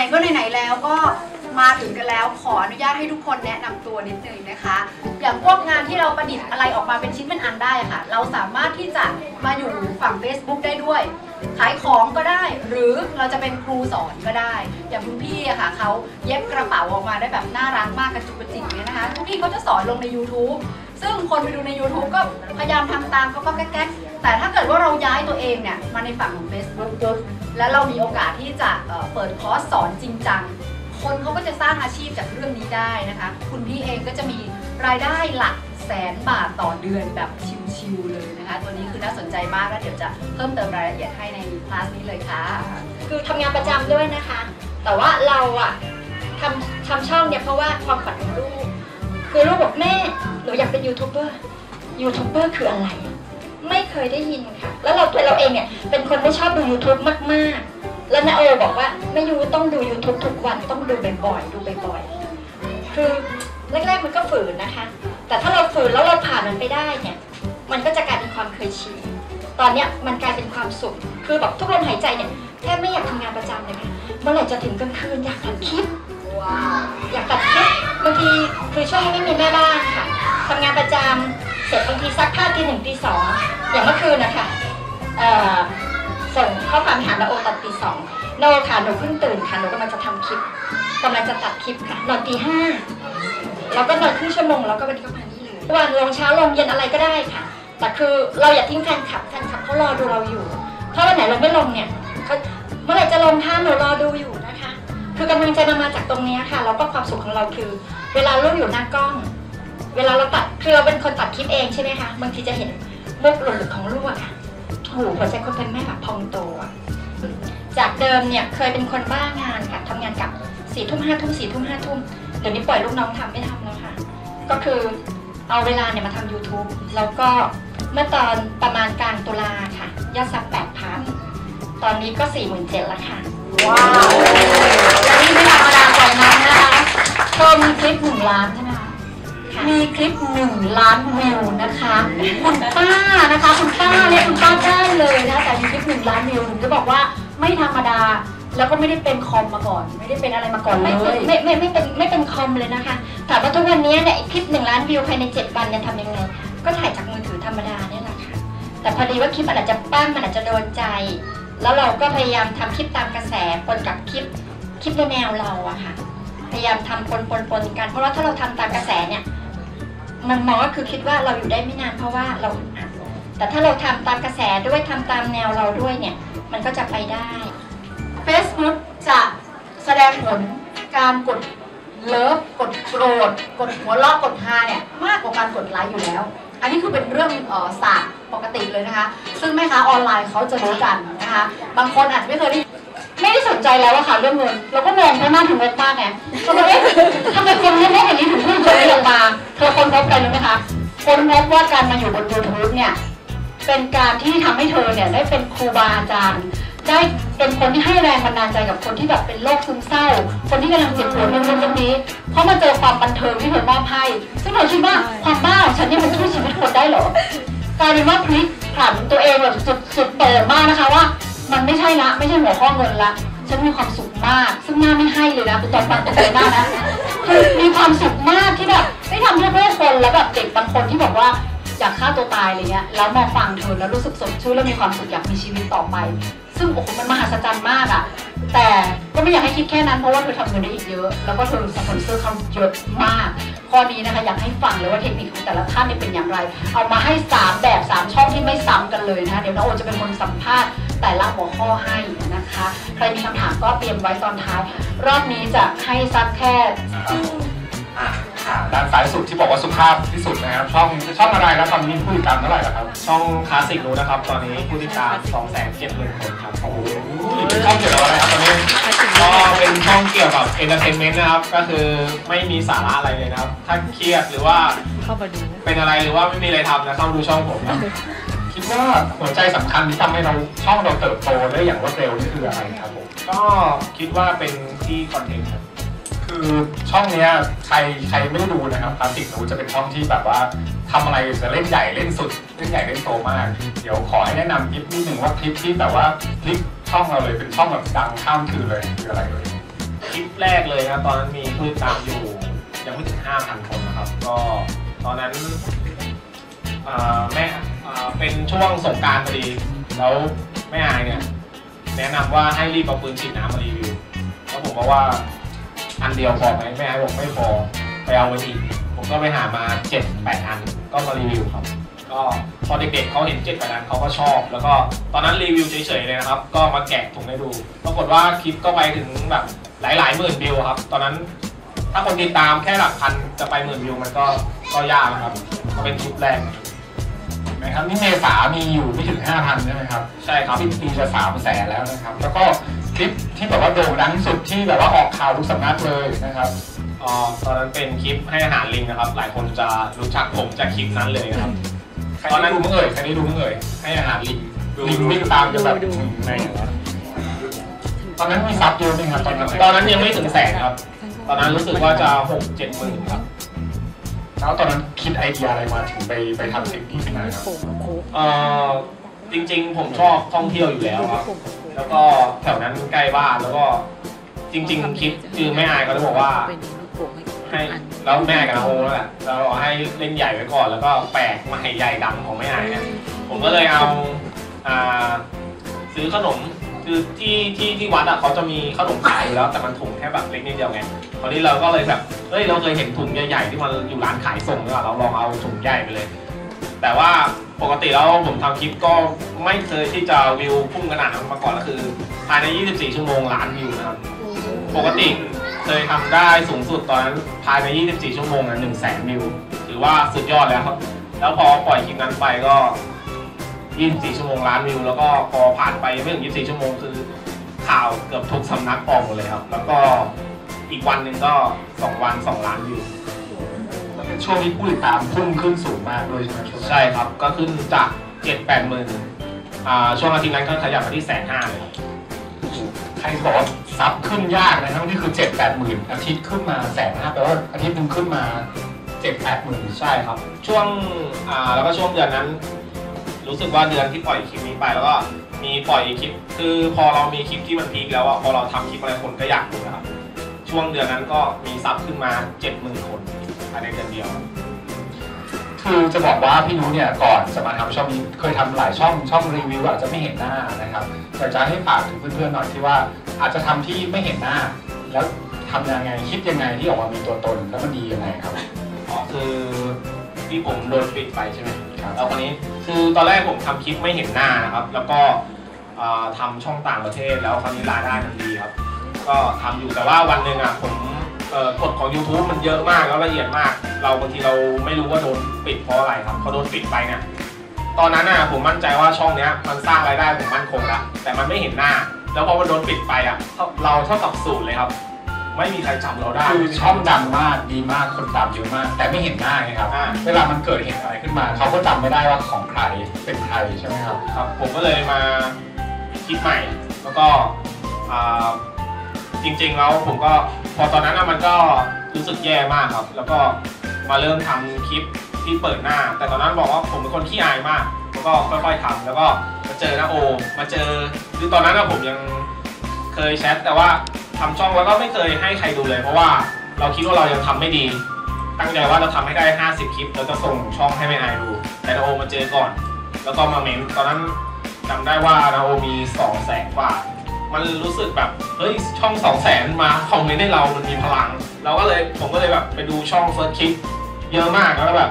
นๆก็ไหนๆแล้วก็มาถึงกันแล้วขออนุญาตให้ทุกคนแนะนำตัวนิดนึงนะคะ อย่างพวกงานที่เราประดิษฐ์อะไรออกมาเป็นชิ้นเป็นอันได้ค่ะ เราสามารถที่จะมาอยู่ฝั่ง Facebook ได้ด้วย ขายของก็ได้ หรือเราจะเป็นครูสอนก็ได้ อย่างคุณพี่อะค่ะเขาเย็บกระเป๋าออกมาได้แบบน่ารักมากกระจุกกระจิกเลยนะคะทุกที่เขาจะสอนลงใน YouTube ซึ่งคนไปดูใน YouTube ก็พยายามทำตามก็ก็แก๊กๆแต่ถ้าเกิดว่าเราย้ายตัวเองเนี่ยมาในฝั่งของ Facebook ปุ๊บแล้วเรามีโอกาสที่จะเเปิดคอร์สสอนจริงจังคนเขาก็จะสร้างอาชีพจากเรื่องนี้ได้นะคะ คุณพี่เองก็จะมีรายได้หลักแสนบาทต่อเดือนแบบชิวๆเลยนะคะ ตัวนี้คือน่าสนใจมากแล้วเดี๋ยวจะเพิ่มเติมรายละเอียดให้ในคลาสนี้เลยค่ะ คือทำงานประจำด้วยนะคะ แต่ว่าเราอะทำทำช่องเนี่ยเพราะว่าความฝันของลูก คือลูกบอกแม่หนูอยากเป็นยูทูบเบอร์ยูทูบเบอร์คืออะไร ไม่เคยได้ยินค่ะ แล้วเราตัวเราเองเนี่ยเป็นคนไม่ชอบดู YouTube มากๆ แล้วนาโอบอกว่าแม่ยูต้องดู YouTube ทุกวันต้องดูบ่อยๆดูบ่อยๆคือแรกๆมันก็ฝืนนะคะ แต่ถ้าเราฝืนแล้วเราผ่านมันไปได้เนี่ย มันก็จะกลายเป็นความเคยชินตอนเนี้ยมันกลายเป็นความสุข คือแบบทุกลมหายใจเนี่ยแทบไม่อยากทำงานประจำเลยค่ะเมื่อไหร่จะถึงกลางคืนอยากตัดคลิป ว้าวอยากตัดคลิปบางทีคือช่วงนี้ไม่มีแม่บ้านค่ะทำงานประจำเสร็จบางทีซักผ้าทีหนึ่งตีสองอย่างเมื่อคืนนะคะส่งข้อความหานโอตอนตีสองโอค่ะหนูเพิ่งตื่นค่ะหนูกำลังจะทำคลิปกำลังจะตัดคลิปค่ะนอนตีห้าแล้วก็นอนครึ่งชั่วโมงแล้วก็วันนี้ก็มานี่เลยวันลงเช้าลงเย็นอะไรก็ได้ค่ะ แต่คือเราอย่าทิ้งแฟนคลับแฟนคลับเขารอดูเราอยู่ ถ้าวันไหนเราไม่ลงเนี่ยเขาเมื่อไหร่จะลงท่าหนูรอดูอยู่นะ คือกำลังใจมันมาจากตรงนี้ค่ะ แล้วก็ความสุขของเราคือ เวลาลูกอยู่หน้ากล้อง เวลาเราตัดคือเราเป็นคนตัดคลิปเองใช่ไหมคะบางทีจะเห็นมุกหลุดของลูกอะค่ะโอ้โหหัวใจคนเป็นแม่แบบพองโตอะจากเดิมเนี่ยเคยเป็นคนบ้างานค่ะทำงานกับสี่ทุ่มห้าทุ่มสี่ทุ่มห้าทุ่มเดี๋ยวนี้ปล่อยลูกน้องทำไม่ทำแล้วค่ะ ก็คือเอาเวลาเนี่ยมาทำ YouTube แล้วก็เมื่อตอนประมาณกลางตุลาค่ะ ยอดซับแปดพันตอนนี้ก็สี่หมื่นเจ็ดแล้วค่ะ ว้าว ไม่ธรรมดากว่านั้นนะคะเธอมีคลิปหนึ่งล้านใช่ไหมคะค่ะมีคลิปหนึ่งล้านวิวนะคะ คุณป้านะคะ คุณป้าเรียกคุณป้าได้เลยนะคะแต่มีคลิปหนึ่งล้านวิวถึงจะบอกว่าไม่ธรรมดา แล้วก็ไม่ได้เป็นคอมมาก่อน ไม่ได้เป็นอะไรมาก่อนไม่เลยไม่ไม่ไม่เป็นไม่เป็นคอมเลยนะคะถามว่าทุกวันนี้เนี่ยคลิปหนึ่งล้านวิวภายใน 7 วันเนี่ยทำยังไง ก็ถ่ายจากมือถือธรรมดาเนี่ยแหละค่ะ แต่พอดีว่าคลิปมันอาจจะปั้นมันอาจจะโดนใจ แล้วเราก็พยายามทำคลิปตามกระแสปนกับคลิป คลิปในแนวเราอะค่ะ พยายามทำปนปนปนกัน เพราะว่าถ้าเราทำตามกระแสเนี่ยมันมองก็คือคิดว่าเราอยู่ได้ไม่นานเพราะว่าเราอัดแต่ถ้าเราทำตามกระแสด้วยทำตามแนวเราด้วยเนี่ย มันก็จะไปได้ Facebook จะแสดงผลการกดเลิฟกดโกรธกดหัวเราะกดฮาเนี่ยมากกว่าการกดไลค์อยู่แล้ว อันนี้คือเป็นเรื่องออศาสตร์ปกติเลยนะคะ ซึ่งแม่ค้าออนไลน์เขาจะรู้กันนะคะ บางคนอาจจะไม่เคยได้ ไม่ได้สนใจแล้วอะค่ะเรื่องเงินเราก็มองไปมากถึงเงินมากไงเราก็เอ๊ะทำไมคนไม่ได้อย่างนี้ถึงเพูดเจอลงมาเธอคนพบกันรู้ไหมคะคนพบว่าการมาอยู่บน YouTube เนี่ยเป็นการที่ทำให้เธอเนี่ยได้เป็นครูบาอาจารย์ได้เป็นคนที่ให้แรงบันดาลใจกับคนที่แบบเป็นโรคซึมเศร้า คนที่กำลังเจ็บปวดเรื่องเรื่องนี้ เพราะมาเจอความบันเทิงที่เธอมอบให้ซึ่งเราคิดว่าความบ้าของฉันเนี่ยมันช่วยชีวิตคนได้เหรอกลายเป็นว่าพลิกผันตัวเองแบบสุดสุดเปิดมากนะคะว่า มันไม่ใช่ละไม่ใช่หัวข้อเงินละฉันมีความสุขมาก ซึ่งหน้าไม่ให้เลยนะตอนฟังตกใจมากนะคือมีความสุขมากที่แบบได้ทำเพื่อเพื่อคนแล้วแบบเด็กบางคนที่บอกว่าอยากฆ่าตัวตายอะไรเงี้ยแล้วมาฟังเธอแล้วรู้สึกสดชื่นแล้วมีความสุขอยากมีชีวิตต่อไป ซึ่งโอ้โหมันมหัศจรรย์มากอะแต่ก็ไม่อยากให้คิดแค่นั้นเพราะว่าเธอทำเงินได้อีกเยอะ แล้วก็เธอสปอนเซอร์เขาเยอะมาก ข้อนี้นะคะอยากให้ฟังเลยว่าเทคนิคของแต่ละท่านเนี่ยเป็นอย่างไร เอามาให้สามแบบสามช่องที่ไม่ซ้ำกันเลยนะคะเดี๋ยวน้องโอจะเป็นคนสัมภาษณ์ แต่ละหัวข้อให้นะคะ ใครมีคำถามก็เตรียมไว้ตอนท้าย รอบนี้จะให้สักแค่อ่าด้านซ้ายสุดที่บอกว่าสุภาพที่สุดนะครับ ช่องช่องอะไรแล้วตอนนี้ผู้ติดตามเท่าไหร่แล้วครับ ช่องคลาสสิกรู้นะครับ ตอนนี้ผู้ติดตาม2 7 0 0 0 0คนครับโอ้โหช่องเกี่ยวกับอะไรครับตอนนี้ก็เป็นช่องเกี่ยวกับเอนเตอร์เทนเมนต์นะครับก็คือไม่มีสาระอะไรเลยนะครับถ้าเครียดหรือว่าเข้ามาดูเป็นอะไรหรือว่าไม่มีอะไรทำนะเข้ามาดูช่องผมครับ คิดว่าหัวใจสำคัญที่ทำให้เราช่องเราเติบโตได้อย่างรวดเร็วนี่คืออะไรครับผมก็คิดว่าเป็นที่คอนเทนต์ครับคือช่องเนี้ยใครใครไม่ดูนะครับคลาสสิกหนูจะเป็นช่องที่แบบว่าทำอะไรจะเล่นใหญ่เล่นสุดเล่นใหญ่เล่นโตมาก เดี๋ยวขอให้แนะนำคลิปนิดหนึ่งว่าคลิปที่แบบว่าคลิปช่องเราเลยเป็นช่องแบบดังข้ามคืนเลยคืออะไรเลยคลิปแรกเลยนะตอนนั้นมีผู้ติดตามอยู่ยังไม่ถึง5,000 คนนะครับ ก็ตอนนั้นอ่าแม่อ่าเป็น ช่วงสงการพอดี แล้วแม่อายเนี่ย แนะนำว่าให้รีบเอาปืนฉีดน้ำมารีวิว แล้วผมบอกว่าอันเดียวพอไหมแม่อายบอกไม่พอ ไปเอามาอีก ผมก็ไปหามา7 8อันก็มารีวิวครับ ก็พอเด็กๆเขาเห็นเจ็ดแปดอันเขาก็ชอบ แล้วก็ตอนนั้นรีวิวเฉยๆเลยนะครับ ก็มาแกะถุงให้ดู ปรากฏว่าคลิปก็ไปถึงแบบหลายๆหมื่นวิวครับ ตอนนั้นถ้าคนติดตามแค่หลักพันจะไปหมื่นวิวมันก็ก็ยากนะครับก็เป็นคลิปแรก นะครับ นี่เมษามีอยู่ไม่ถึง 5,000ใช่ไหมครับ ใช่ครับสิ้นปีจะสามแสนแล้วนะครับ แล้วก็คลิปที่แบบว่าโด่งดังที่สุดที่แบบว่าออกข่าวทุกสำนักเลยนะครับเอ่อตอนนั้นเป็นคลิปให้อาหารลิงนะครับ หลายคนจะรู้จักผมจากคลิปนั้นเลยนะครับใครได้ดูมั้งเอ่ยใครได้ดูมั้งเอ่ยให้อาหารลิงลิงวิ่งตามจะแบบอืมในตอนนั้นมีซับเยอะไหมครับตอนนั้นตอนนั้นยังไม่ถึงแสนครับ ตอนนั้นรู้สึกว่าจะหกเจ็ดหมื่นครับ แล้วตอนนั้นคิดไอเดียอะไรมาถึงไปไปทำคลิปนี้ขึ้นมาครับเอ่อจริง ๆ ผมชอบท่องเที่ยวอยู่แล้วครับ แล้วก็แถวนั้นใกล้บ้านแล้วก็จริง ๆ คิดคือแม่อายเขาเลยบอกว่าให้แล้วแม่กับนาโอนั่นแหละเราให้เล่นใหญ่ไว้ก่อน แล้วก็แปลกมาให้ใหญ่ดำของแม่อายเนี่ยผมก็เลยเอาอ่าซื้อขนม คือที่ที่ที่วัดอะเขาจะมีขนมขายอยู่แล้วแต่มันถุงแค่แบบเล็กนิดเดียวไงคราวนี้เราก็เลยแบบเฮ้ยเราเคยเห็นถุงใหญ่ๆที่มันอยู่ร้านขายส่งด้วยเราลองเอาถุงใหญ่ไปเลย แต่ว่าปกติแล้วผมทำคลิปก็ไม่เคยที่จะวิวพุ่งขนาดนั้นมาก่อนก็คือภายใน 24 ชั่วโมงล้านวิวนะครับปกติเคยทำได้สูงสุดตอนนั้นภายใน 24 ชั่วโมงนะ1 0 0 0 0แสนวิวถือว่าสุดยอดแล้วครับแล้วพอปล่อยคลิปนั้นไปก็ 24 ชั่วโมงล้านวิว แล้วก็พอผ่านไปไม่ถึง 24 ชั่วโมงคือข่าวเกือบทุกสำนักออกหมดเลยครับ แล้วก็อีกวันหนึ่งก็ 2 วัน 2 ล้านวิวแล้วเป็นช่วงที่ผู้ติดตามพุ่งขึ้นสูงมากด้วยใช่ไหมช่วงนั้นใช่ครับ ก็ขึ้นจาก 7 8หมื่นอ่าช่วงอาทิตย์นั้นก็ขยับมาที่แสนห้าเลยครับใครบอกว่าซับขึ้นยากนะทั้งที่คือเจ็ดแปดหมื่นอาทิตย์ขึ้นมาแสนห้าแปลว่าอาทิตย์หนึงขึ้นมาเจ็ดแปดหมื่นใช่ครับ ช่วงอ่าแล้วก็ช่วงเดือนนั้น รู้สึกว่าเดือนที่ปล่อยคลิปนี้ไปแล้วก็มีปล่อยคลิป คือพอเรามีคลิปที่มันพีคแล้วอะพอเราทำคลิปอะไรคนก็อยากดูนะครับ ช่วงเดือนนั้นก็มีซับขึ้นมา70,000คนภายในเดือนเดียว คือจะบอกว่าพี่นุ้เนี่ยก่อนจะมาทำช่องนี้เคยทำหลายช่องช่องรีวิวอาจจะไม่เห็นหน้านะครับอยากจะให้ฝากถึงเพื่อนๆหน่อยที่ว่าอาจจะทำที่ไม่เห็นหน้า แล้วทำยังไงคิดยังไงที่ออกมามีตัวตนแล้วมันดียังไงครับอ๋อคือที่ผมโดนปิดไปใช่ไหมครับ แล้วคนนี้คือตอนแรกผมทำคลิปไม่เห็นหน้านะครับ แล้วก็อ่าทำช่องต่างประเทศ แล้วคราวนี้รายได้มันดีครับ ก็ทำอยู่แต่ว่าวันหนึ่งอะผมกฎของ YouTube มันเยอะมากแล้วละเอียดมาก เราบางทีเราไม่รู้ว่าโดนปิดเพราะอะไรครับพอโดนปิดไปเนี่ยตอนนั้นอะผมมั่นใจว่าช่องเนี้ยมันสร้างรายได้ผมมั่นคงแล้วแต่มันไม่เห็นหน้า แล้วพอมันโดนปิดไปอะเท่าเราเท่ากับศูนย์เลยครับ ไม่มีใครจำเราได้ คือช่องดังมากดีมากคนตามเยอะมาก แต่ไม่เห็นหน้าไงครับ อ่า เวลามันเกิดเหตุอะไรขึ้นมา เขาก็จำไม่ได้ว่าของใครเป็นใครใช่ไหมครับ ครับผมก็เลยมาคิดใหม่ แล้วก็อ่าจริงๆแล้วผมก็พอตอนนั้นน่ะมันก็รู้สึกแย่มากครับ แล้วก็มาเริ่มทำคลิปที่เปิดหน้า แต่ตอนนั้นบอกว่าผมเป็นคนขี้อายมากแล้วก็ค่อยๆทำแล้วก็มาเจอหน้าโอ มาเจอคือตอนนั้นน่ะผมยังเคยแชทแต่ว่า ทำช่องแล้วก็ไม่เคยให้ใครดูเลย เพราะว่าเราคิดว่าเรายังทำไม่ดี ตั้งใจว่าเราทำให้ได้ 50 คลิปแล้วจะส่งช่องให้แม่อายดู แต่นาโอมาเจอก่อน แล้วก็มาเมนตอนนั้นจำได้ว่านาโอมี2 0 0แสนกว่า มันรู้สึกแบบเฮ้ยช่อง2 0 0แสนมาคอมเมนต์ให้เรามันมีพลัง เราก็เลยผมก็เลยแบบไปดูช่องเฟิร์สคลิปเยอะมากแล้วแบบ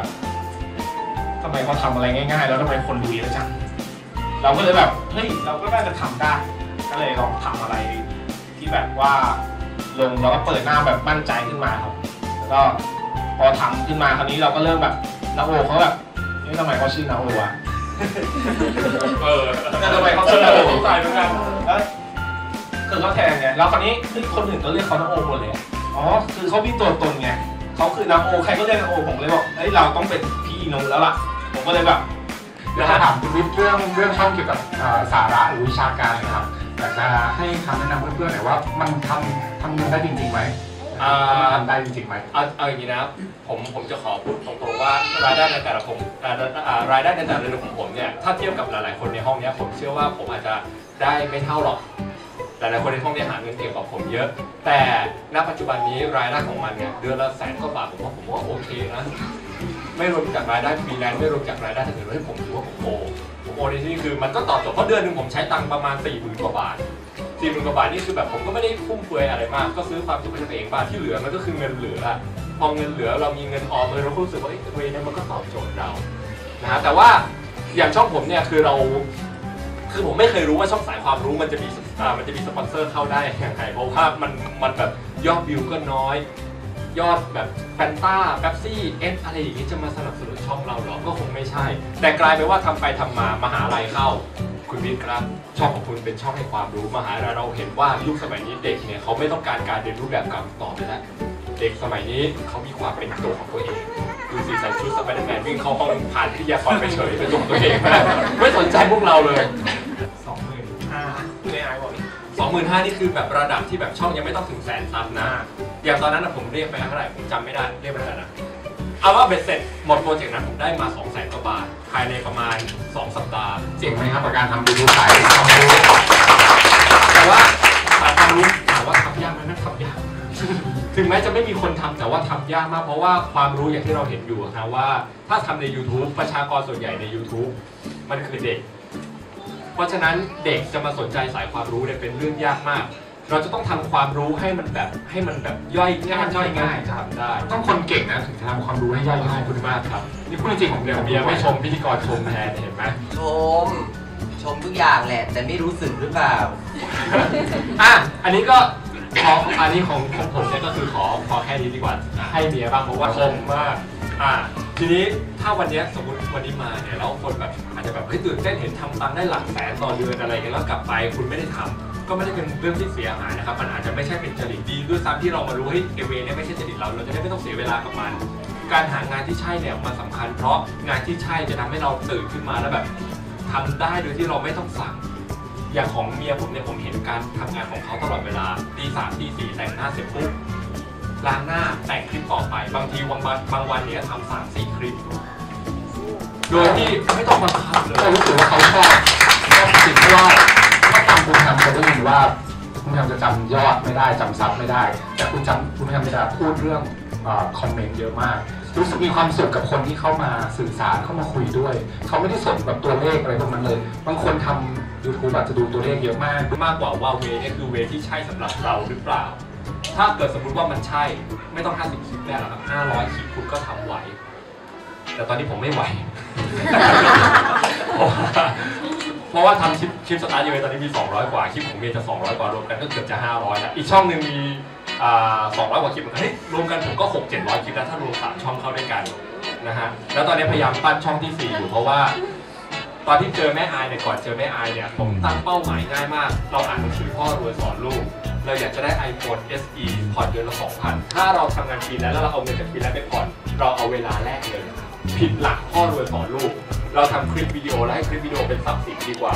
ทำไมเขาทำอะไรง่าย ๆ แล้วทำไมคนดูเยอะจังเราก็เลยแบบเฮ้ยเราก็น่าจะทำได้ ก็เลยลองทำอะไร ที่แบบว่าลงแล้วก็เปิดหน้าแบบมั่นใจขึ้นมาครับ แล้วก็พอทำขึ้นมาคราวนี้เราก็เริ่มแบบนาโอเขาแบบเฮ้ยทำไมเขาชื่อนาโอวะเออแล้วทำไมเขาชื่อนาโอใส่เหมือนกันแล้วคือเขาแทนไงแล้วคราวนี้เฮ้ยคนอื่นก็เรียกเขานาโอหมดเลยอ๋อคือเขามีตัวตนไงเขาคือนาโอใครก็เรียกนาโอผมเลยบอกเฮ้ยเราต้องเป็นพี่นงแล้วล่ะ ผมก็เลยแบบเดี๋ยวจะถามคุณวิทย์เรื่องเรื่องช่องเกี่ยวกับสาระหรือวิชาการนะครับ อยากจะให้คำแนะนำเพื่อนๆหน่อยว่า มันทำทำเงินได้จริงๆไหมอ่า มันทำได้จริงๆไหม เอาเอาอย่างนี้นะผมผมจะขอพูดตรงๆว่ารายได้ในแต่ละผมอ่าอ่ารายได้ในแต่ละเดือนของผมเนี่ยถ้าเทียบกับหลายๆคนในห้องเนี้ยผมเชื่อว่าผมอาจจะได้ไม่เท่าหรอกหลายๆคนในห้องเนี่ยหาเงินเก่งกว่าผมเยอะ แต่ณปัจจุบันนี้รายได้ของมันเนี่ยเดือนละแสนกว่าบาทผมว่าผมว่าโอเคนะไม่รวมจากรายได้ฟรีแลนซ์ไม่รวมจากรายได้ทางอื่นให้ผมถือว่าผมโอ ผมโอในที่คือมันก็ตอบโจทย์เพราะเดือนหนึ่งผมใช้ตังค์ประมาณ4ี่หมื่นกว่าบาทสี่หมื่นกว่าบาทนี่คือแบบผมก็ไม่ได้ฟุ่มเฟือยอะไรมาก ก็ซื้อความสุขให้ตัวเองบ้างที่เหลือมันก็คือเงินเหลือพอเงินเหลือเรามีเงินออมเลยเราก็รู้สึกว่าเอ้ยเวนี่ยมันก็ตอบโจทย์เรานะฮะแต่ว่าอย่างช่องผมเนี่ยคือเรา คือผมไม่เคยรู้ว่าช่องสายความรู้มันจะมีอ่ามันจะมีสปอนเซอร์เข้าได้ยังไงเพราะว่ามันมันแบบยอดวิวก็น้อย ยอดแบบแฟนตาแป๊บซี่เอฟอะไรอย่างนี้จะมาสนับสนุนช่องเราเหรอก็คงไม่ใช่ แต่กลายเป็นว่าทำไปทำมามหาลัยเข้า คุณวิทย์ครับ ช่องของคุณเป็นช่องให้ความรู้มหาลัยเราเห็นว่ายุคสมัยนี้เด็กเนี่ยเขาไม่ต้องการการเรียนรู้แบบเก่าต่อไปแล้วเด็กสมัยนี้เขามีความเป็นตัวของตัวเองดูสิใส่ชุดสไปเดอร์แมนวิ่งเข้าห้องผ่านวิทยากรไปเฉยเป็นตัวของตัวเองไม่สนใจพวกเราเลย 25,000นี่คือแบบระดับที่แบบช่องยังไม่ต้องถึงแสนซับนะ อย่างตอนนั้นผมเรียกไปเท่าไหร่ผมจำไม่ได้เรียกไปเท่าไหร่นะเอาว่าเบ็ดเสร็จหมดโปรเจกต์นั้นผมได้มา2 0 0แสนกว่าบาท ภายในประมาณ 2 สัปดาห์ เจ๋งไหมครับกับการทำดูดูขายความรู้แต่ว่าความรู้ถามว่าทำยากไหมนั่นทำยาก ถึงแม้จะไม่มีคนทำแต่ว่าทำยากมาก เพราะว่าความรู้อย่างที่เราเห็นอยู่นะว่าถ้าทำใน YouTube ประชากรส่วนใหญ่ใน YouTube มันคือเด็ก ราะฉะนั้นเด็กจะมาสนใจสายความรู้เนี่ยเป็นเรื่องยากมาก เราจะต้องทำความรู้ให้มันแบบให้มันแบบย่อยง่ายย่อยง่ายทำได้ ต้องคนเก่งนะถึงจะทำความรู้ให้ย่อยขอบง่ายคุณมากครับนี่พูดจริงๆผมเดี๋เดี๋ยยววเบีเบียยร์ร์ไม่ไม่ชชมมพิธีกรชมแทนเห็นไหมชม ชมทุกอย่างแหละ แต่ไม่รู้สึกหรือเปล่าอะอันนี้ก็ขออันนี้ของของผมเนี่ยก็คือขอขอแค่นี้ดีกว่าให้เมียบ้างเพราะว่าชมมาก อะทีนี้ถ้าวันเนี้ยสมมติวันนี้มาเนี่ยแล้วคนแบบอาจจะแบบเฮ้ยตื่นเต้นเห็นทำตังค์ได้หลักแสนต่อเดือนอะไรเงี้ยแล้วกลับไปคุณไม่ได้ทำก็ไม่ได้เป็นเรื่องที่เสียหายนะครับมันอาจจะไม่ใช่เป็นจริตดีด้วยซ้ำที่เรามารู้เฮ้ยเอเวเนี่ยไม่ใช่จริตเราเราจะได้ไม่ต้องเสียเวลากับมัน การหางานที่ใช่เนี่ยมันสำคัญเพราะงานที่ใช่จะทำให้เราตื่นขึ้นมาแล้วแบบทำได้โดยที่เราไม่ต้องสั่ง อย่างของเมียผมเนี่ยผมเห็นการทำงานของเขาตลอดเวลาตีสามตีสี่แต่งหน้าเสร็จปุ๊บ ล้างหน้าแต่งคลิปต่อไป บางทีวันบางวันเนี่ยทำสามสี่คลิป โดยที่ไม่ต้องบังคับเลย ก็รู้สึกว่าเขาชอบชอบสิ่งที่ว่าถ้าทำคุณทำจะได้ยินว่า คุณทำจะจำยอดไม่ได้จำซับไม่ได้ แต่คุณจำคุณทำจะพูดเรื่องคอมเมนต์เยอะมาก รู้สึกมีความสุขกับคนที่เข้ามาสื่อสารเข้ามาคุยด้วย เขาไม่ได้สนแบบตัวเลขอะไรพวกนั้นเลย บางคนทำ YouTube อาจจะดูตัวเลขเยอะมาก มากกว่าว่าเวเนี่ยคือเวที่ใช่สำหรับเราหรือเปล่า ถ้าเกิดสมมติว่ามันใช่ ไม่ต้อง 50คลิปแล้วหรอกครับ500คลิปคุณก็ทำไหว แต่ตอนนี้ผมไม่ไหวเพราะว่าเพราะว่าทำคลิปคลิปสตาร์ทยูเวตอนนี้มี 200 กว่า คลิปของเมย์จะ 200 กว่ารวมกันก็เกือบจะ 500แล้วอีกช่องหนึ่งมีอ่า200 กว่าคลิปเฮ้ยรวมกันผมก็ 6 700 คลิปแล้วถ้ารวมสามช่องเข้าด้วยกันนะฮะ แล้วตอนนี้พยายามปั้นช่องที่ 4 อยู่เพราะว่าตอนที่เจอแม่อายเนี่ยก่อนเจอแม่อายเนี่ยผมตั้งเป้าหมายง่ายมาก เราอ่านหนังสือพ่อรวยสอนลูก เราอยากจะได้ iPhone SE ผ่อนเดือนละ2,000 ถ้าเราทำงานฟรีแลนซ์แล้วเราเอาเงินจากฟรีแลนซ์ไปผ่อน เราเอาเวลาแลกเลย ผิดหลักพ่อรวยสอนลูก เราทำคลิปวิดีโอแล้วให้คลิปวิดีโอเป็นทรัพย์สินดีกว่า